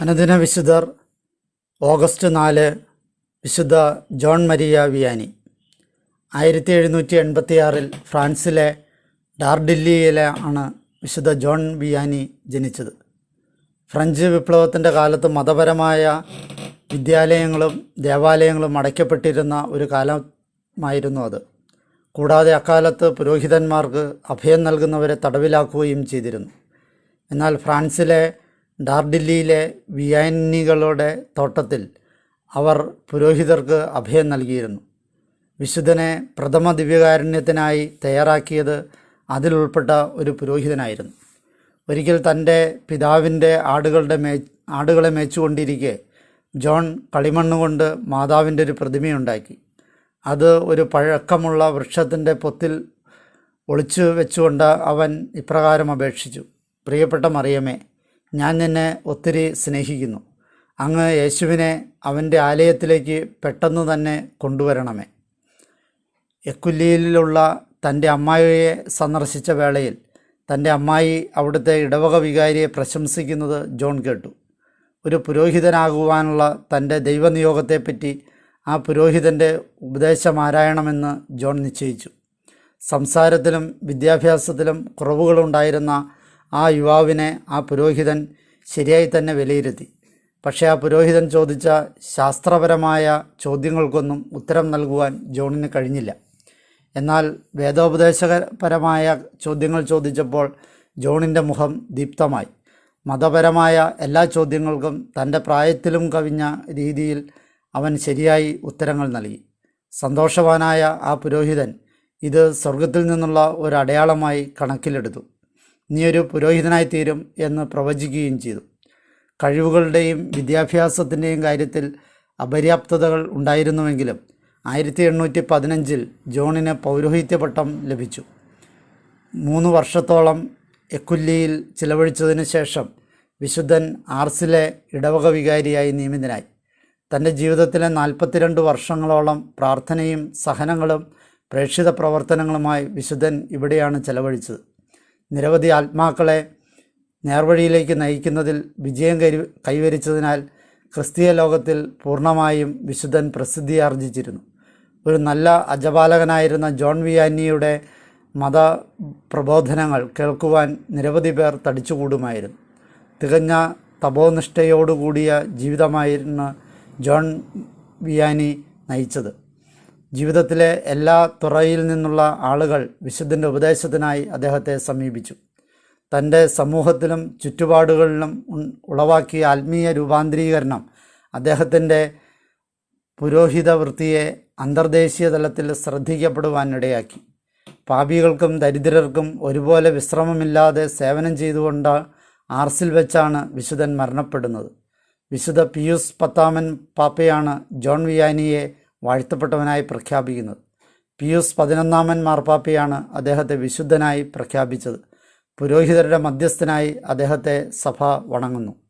അനുദിന വിശുദ്ധർ ഓഗസ്റ്റ് നാല് വിശുദ്ധ ജോൺ മരിയ വിയാനി. ആയിരത്തി എഴുന്നൂറ്റി എൺപത്തിയാറിൽ ഫ്രാൻസിലെ ഡാർഡില്ലിയിലെ ആണ് വിശുദ്ധ ജോൺ വിയാനി ജനിച്ചത്. ഫ്രഞ്ച് വിപ്ലവത്തിന്റെ കാലത്ത് മതപരമായ വിദ്യാലയങ്ങളും ദേവാലയങ്ങളും അടയ്ക്കപ്പെട്ടിരുന്ന ഒരു കാലമായിരുന്നു അത്. കൂടാതെ അക്കാലത്ത് പുരോഹിതന്മാർക്ക് അഭയം നൽകുന്നവരെ തടവിലാക്കുകയും ചെയ്തിരുന്നു. എന്നാൽ ഫ്രാൻസിലെ ഡാർഡില്ലിയിലെ വിയാനികളുടെ തോട്ടത്തിൽ അവർ പുരോഹിതർക്ക് അഭയം നൽകിയിരുന്നു. വിശുദ്ധനെ പ്രഥമ ദിവ്യകാരുണ്യത്തിനായി തയ്യാറാക്കിയത് അതിലുൾപ്പെട്ട ഒരു പുരോഹിതനായിരുന്നു. ഒരിക്കൽ തന്റെ പിതാവിന്റെ ആടുകളുടെ മേ ആടുകളെ മേച്ചുകൊണ്ടിരിക്കെ ജോൺ കളിമണ്ണുകൊണ്ട് മാതാവിന്റെ ഒരു പ്രതിമയുണ്ടാക്കി. അത് ഒരു പഴക്കമുള്ള വൃക്ഷത്തിന്റെ പൊത്തിൽ ഒളിച്ചു വെച്ചുകൊണ്ട് അവൻ ഇപ്രകാരം അപേക്ഷിച്ചു. പ്രിയപ്പെട്ട മറിയമേ ഞാൻ നിന്നെ ഒത്തിരി സ്നേഹിക്കുന്നു. അങ്ങ് യേശുവിനെ അവന്റെ ആലയത്തിലേക്ക് പെട്ടെന്ന് തന്നെ കൊണ്ടുവരണമേ. എക്കുല്ലിയിലുള്ള തന്റെ അമ്മായിയെ സന്ദർശിച്ച വേളയിൽ തന്റെ അമ്മായി അവിടുത്തെ ഇടവക വികാരിയെ പ്രശംസിക്കുന്നത് ജോൺ കേട്ടു. ഒരു പുരോഹിതനാകുവാനുള്ള തന്റെ ദൈവനിയോഗത്തെപ്പറ്റി ആ പുരോഹിതന്റെ ഉപദേശം ആരായണമെന്ന് ജോൺ നിശ്ചയിച്ചു. സംസാരത്തിലും വിദ്യാഭ്യാസത്തിലും കുറവുകളുണ്ടായിരുന്ന ആ യുവാവിനെ ആ പുരോഹിതൻ ശരിയായി തന്നെ വിലയിരുത്തി. പക്ഷേ ആ പുരോഹിതൻ ചോദിച്ച ശാസ്ത്രപരമായ ചോദ്യങ്ങൾക്കൊന്നും ഉത്തരം നൽകുവാൻ ജോണിന് കഴിഞ്ഞില്ല. എന്നാൽ വേദോപദേശപരമായ ചോദ്യങ്ങൾ ചോദിച്ചപ്പോൾ ജോണിന്റെ മുഖം ദീപ്തമായി. മതപരമായ എല്ലാ ചോദ്യങ്ങൾക്കും തന്റെ പ്രായത്തിലും കവിഞ്ഞ രീതിയിൽ അവൻ ശരിയായി ഉത്തരങ്ങൾ നൽകി. സന്തോഷവാനായ ആ പുരോഹിതൻ ഇത് സ്വർഗത്തിൽ നിന്നുള്ള ഒരു അടയാളമായി കണക്കിലെടുത്തു. നീ ഒരു പുരോഹിതനായി തീരും എന്ന് പ്രവചിക്കുകയും ചെയ്തു. കഴിവുകളുടെയും വിദ്യാഭ്യാസത്തിന്റെയും കാര്യത്തിൽ അപര്യാപ്തതകൾ ഉണ്ടായിരുന്നുവെങ്കിലും ആയിരത്തി എണ്ണൂറ്റി പതിനഞ്ചിൽ ജോണിന് പൗരോഹിത്യ പട്ടം ലഭിച്ചു. മൂന്ന് വർഷത്തോളം എക്കുല്ലിയിൽ ചിലവഴിച്ചതിന് ശേഷം വിശുദ്ധൻ ആർസിലെ ഇടവക വികാരിയായി നിയമിതനായി. തന്റെ ജീവിതത്തിലെ നാൽപ്പത്തിരണ്ട് വർഷങ്ങളോളം പ്രാർത്ഥനയും സഹനങ്ങളും പ്രേക്ഷിത പ്രവർത്തനങ്ങളുമായി വിശുദ്ധൻ ഇവിടെയാണ് ചെലവഴിച്ചത്. നിരവധി ആത്മാക്കളെ നേർവഴിയിലേക്ക് നയിക്കുന്നതിൽ വിജയം കൈ കൈവരിച്ചതിനാൽ ക്രിസ്തീയ ലോകത്തിൽ പൂർണമായും വിശുദ്ധൻ പ്രസിദ്ധി ആർജിച്ചിരുന്നു. ഒരു നല്ല അജപാലകനായിരുന്ന ജോൺ വിയാനിയുടെ മത പ്രബോധനങ്ങൾ കേൾക്കുവാൻ നിരവധി പേർ തടിച്ചുകൂടുമായിരുന്നു. തികഞ്ഞ തപോനിഷ്ഠയോടുകൂടിയ ജീവിതമായിരുന്നു ജോൺ വിയാനി നയിച്ചത്. ജീവിതത്തിലെ എല്ലാ തുറയിൽ നിന്നുള്ള ആളുകൾ വിശുദ്ധന്റെ ഉപദേശത്തിനായി അദ്ദേഹത്തെ സമീപിച്ചു. തന്റെ സമൂഹത്തിലും ചുറ്റുപാടുകളിലും ഉളവാക്കിയ ആത്മീയ രൂപാന്തരീകരണം അദ്ദേഹത്തിന്റെ പുരോഹിത വൃത്തിയെ അന്തർദേശീയ തലത്തിൽ ശ്രദ്ധിക്കപ്പെടുവാനിടയാക്കി. പാപികൾക്കും ദരിദ്രർക്കും ഒരുപോലെ വിശ്രമമില്ലാതെ സേവനം ചെയ്തുകൊണ്ട് ആർസിൽ വെച്ചാണ് വിശുദ്ധൻ മരണപ്പെടുന്നത്. വിശുദ്ധ പിയൂസ് പത്താമൻ പാപ്പയാണ് ജോൺ വിയാനിയെ വാഴ്ത്തപ്പെട്ടവനായി പ്രഖ്യാപിക്കുന്നത്. പിയൂസ് പതിനൊന്നാമൻ മാർപ്പാപ്പയാണ് അദ്ദേഹത്തെ വിശുദ്ധനായി പ്രഖ്യാപിച്ചത്. പുരോഹിതരുടെ മധ്യസ്ഥനായി അദ്ദേഹത്തെ സഭ വണങ്ങുന്നു.